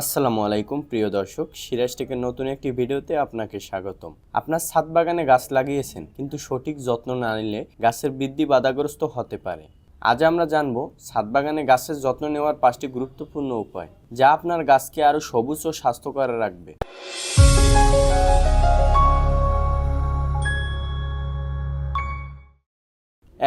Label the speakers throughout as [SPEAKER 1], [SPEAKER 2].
[SPEAKER 1] আসসালামু আলাইকুম, প্রিয় দর্শক। সিরাজ টেকের নতুন একটি ভিডিওতে আপনাকে স্বাগতম। আপনার ছাদ বাগানে গাছ লাগিয়েছেন, কিন্তু সঠিক যত্ন না নিলে গাছের বৃদ্ধি বাধাগ্রস্ত হতে পারে। আজ আমরা জানব ছাদ বাগানে গাছের যত্ন নেওয়ার পাঁচটি গুরুত্বপূর্ণ উপায়, যা আপনার গাছকে আরও সবুজ ও স্বাস্থ্যকর রাখবে।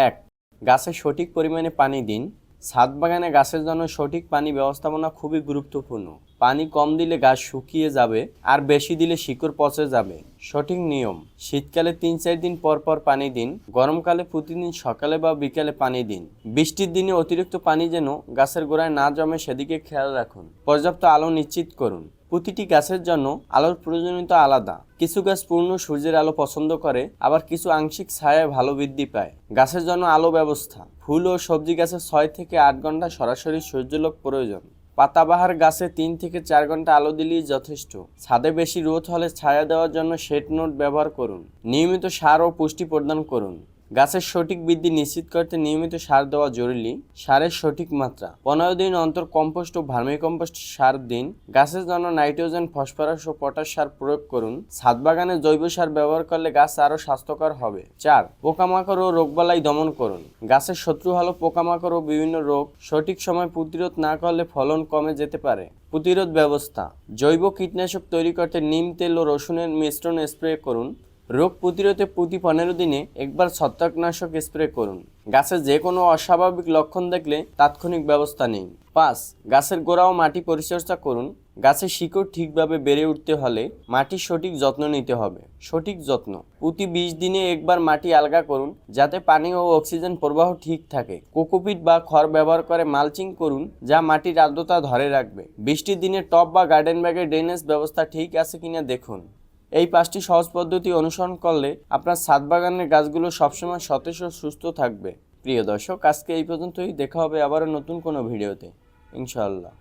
[SPEAKER 1] এক, গাছে সঠিক পরিমাণে পানি দিন। ছাদ বাগানে গাছের জন্য সঠিক পানি ব্যবস্থাপনা খুবই গুরুত্বপূর্ণ। পানি কম দিলে গাছ শুকিয়ে যাবে আর বেশি দিলে শিকড় পচে যাবে। সঠিক নিয়ম, শীতকালে তিন চার দিন পর পর পানি দিন, গরমকালে প্রতিদিন সকালে বা বিকালে পানি দিন। বৃষ্টির দিনে অতিরিক্ত পানি যেন গাছের গোড়ায় না জমে সেদিকে খেয়াল রাখুন। পর্যাপ্ত আলো নিশ্চিত করুন। প্রতিটি গাছের জন্য আলোর প্রয়োজনীয়তা আলাদা। কিছু গাছ পূর্ণ সূর্যের আলো পছন্দ করে, আবার কিছু আংশিক ছায়ায় ভালো বৃদ্ধি পায়। গাছের জন্য আলো ব্যবস্থা, ফুল ও সবজি গাছের ছয় থেকে আট ঘণ্টা সরাসরি সূর্যলোক প্রয়োজন। পাতাবাহার গাছে তিন থেকে চার ঘণ্টা আলো দিলেই যথেষ্ট। ছাদে বেশি রোদ হলে ছায়া দেওয়ার জন্য শেড নোট ব্যবহার করুন। নিয়মিত সার ও পুষ্টি প্রদান করুন। গাছের সঠিক বৃদ্ধি নিশ্চিত করতে নিয়মিত সার দেওয়া জরুরি। সারের সঠিক মাত্রা। পনেরো দিন অন্তর কম্পোস্ট ও ভার্মি কম্পোস্ট সার দিন। গাছের জন্য নাইট্রোজেন, ফসফরাস ও পটাশ সার প্রয়োগ করুন। ছাদ বাগানে জৈব সার ব্যবহার করলে গাছ আরও স্বাস্থ্যকর হবে। চার, পোকামাকড় ও রোগবালাই দমন করুন। গাছের শত্রু হলো পোকামাকড় ও বিভিন্ন রোগ। সঠিক সময় প্রতিরোধ না করলে ফলন কমে যেতে পারে। প্রতিরোধ ব্যবস্থা। জৈব কীটনাশক তৈরি করতে নিম, তেল ও রসুনের মিশ্রণ স্প্রে করুন। রোগ প্রতিরোধে প্রতি পনেরো দিনে একবার ছত্রাকনাশক স্প্রে করুন। গাছের যে কোনো অস্বাভাবিক লক্ষণ দেখলে তাৎক্ষণিক ব্যবস্থা নিন। পাঁচ, গাছের গোড়া ও মাটি পরিচর্যা করুন। গাছের শিকড় ঠিকভাবে বেড়ে উঠতে হলে মাটির সঠিক যত্ন নিতে হবে। সঠিক যত্ন। প্রতি বিশ দিনে একবার মাটি আলগা করুন, যাতে পানি ও অক্সিজেন প্রবাহ ঠিক থাকে। কোকোপিট বা খড় ব্যবহার করে মালচিং করুন, যা মাটির আর্দ্রতা ধরে রাখবে। বৃষ্টির দিনে টব বা গার্ডেন ব্যাগের ড্রেনেজ ব্যবস্থা ঠিক আছে কিনা দেখুন। এই পাঁচটি সহজ পদ্ধতি অনুসরণ করলে আপনার ছাদ বাগানের গাছগুলো সবসময় সতেজ ও সুস্থ থাকবে। প্রিয় দর্শক, আজকে এই পর্যন্তই। দেখা হবে আবারও নতুন কোনো ভিডিওতে। ইনশাআল্লাহ।